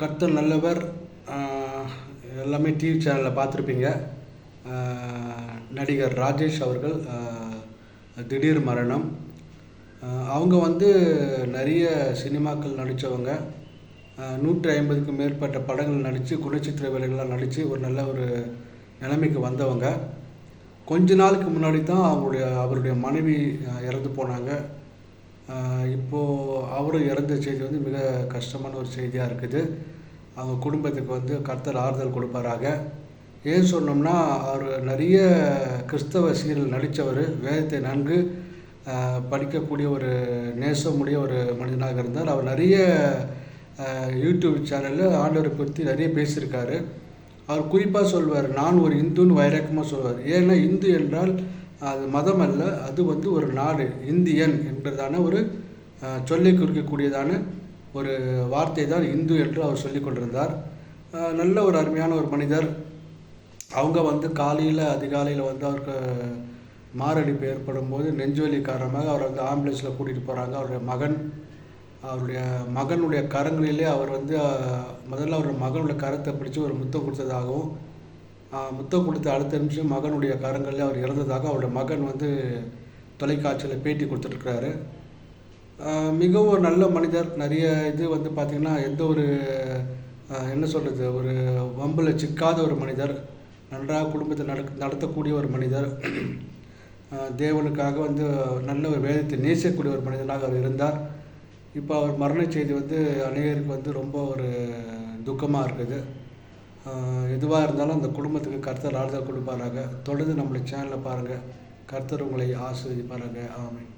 கர்த்தர் நல்லவர் எல்லாமே டிவி சேனலில் பார்த்துருப்பீங்க. நடிகர் ராஜேஷ் அவர்கள் திடீர் மரணம். அவங்க வந்து நிறைய சினிமாக்கள் நடித்தவங்க நூற்றி ஐம்பதுக்கும் மேற்பட்ட படங்கள் நடித்து குணச்சித்திர வேலைகள்லாம் நடித்து ஒரு நல்ல ஒரு நிலைமைக்கு வந்தவங்க. கொஞ்ச நாளுக்கு முன்னாடி தான் அவங்களுடைய அவருடைய மனைவி இறந்து போனாங்க. இப்போது அவரும் இறந்த செய்தி வந்து மிக கஷ்டமான ஒரு செய்தியாக இருக்குது. அவங்க குடும்பத்துக்கு வந்து கர்த்தர் ஆறுதல் கொடுப்பாராக. ஏன் சொன்னோம்னா அவர் நிறைய கிறிஸ்தவ சீரியல் நடித்தவர் வேதத்தை நன்கு படிக்கக்கூடிய ஒரு நேசமுடைய ஒரு மனிதனாக இருந்தார். அவர் நிறைய யூடியூப் சேனலில் ஆண்டவரை பற்றி நிறைய பேசியிருக்காரு. அவர் குறிப்பாக சொல்வார் நான் ஒரு இந்துன்னு வைரக்கமாக சொல்வார். ஏன்னா இந்து என்றால் அது மதம் அல்ல அது வந்து ஒரு நாடு இந்தியன் என்பதான ஒரு சொல்லி சொல்லை குறிக்கக்கூடியதான ஒரு வார்த்தை தான் இந்து என்று அவர் சொல்லி கொண்டிருந்தார். நல்ல ஒரு அருமையான ஒரு மனிதர். அவங்க வந்து காலையில் அதிகாலையில் வந்து அவருக்கு மாரடைப்பு ஏற்படும் போது நெஞ்சுவலி காரணமாக அவர் வந்து ஆம்புலன்ஸில் கூட்டிகிட்டு போகிறாங்க அவருடைய மகன் அவருடைய மகனுடைய கரங்களிலே அவர் வந்து முதல்ல அவருடைய மகனுடைய கரத்தை பிடிச்சி ஒரு முத்தம் கொடுத்ததாகவும் முத்தம் கொடுத்த அடுத்த நிமிஷம் மகனுடைய கரங்களில் அவர் இறந்ததாக அவருடைய மகன் வந்து தொலைக்காட்சியில் பேட்டி கொடுத்துட்ருக்கிறாரு மிகவும் ஒரு நல்ல மனிதர். நிறைய இது வந்து பார்த்திங்கன்னா எந்த ஒரு என்ன சொல்கிறது ஒரு வம்பில் சிக்காத ஒரு மனிதர் நன்றாக குடும்பத்தை நடக்க நடத்தக்கூடிய ஒரு மனிதர் தேவனுக்காக வந்து நல்ல ஒரு வேதத்தை நேசிக்கக்கூடிய ஒரு மனிதனாக அவர் இருந்தார். இப்போ அவர் மரண செய்தி வந்து அநேகருக்கு வந்து ரொம்ப ஒரு துக்கமாக இருக்குது. எதுவாக இருந்தாலும் அந்த குடும்பத்துக்கு கர்த்தர் ஆறுதல் கொடுப்பாராங்க தொடர்ந்து நம்மளுடைய சேனலை பாருங்கள் கர்த்தர் உங்களை ஆசிரியப்பாருங்க ஆமாம்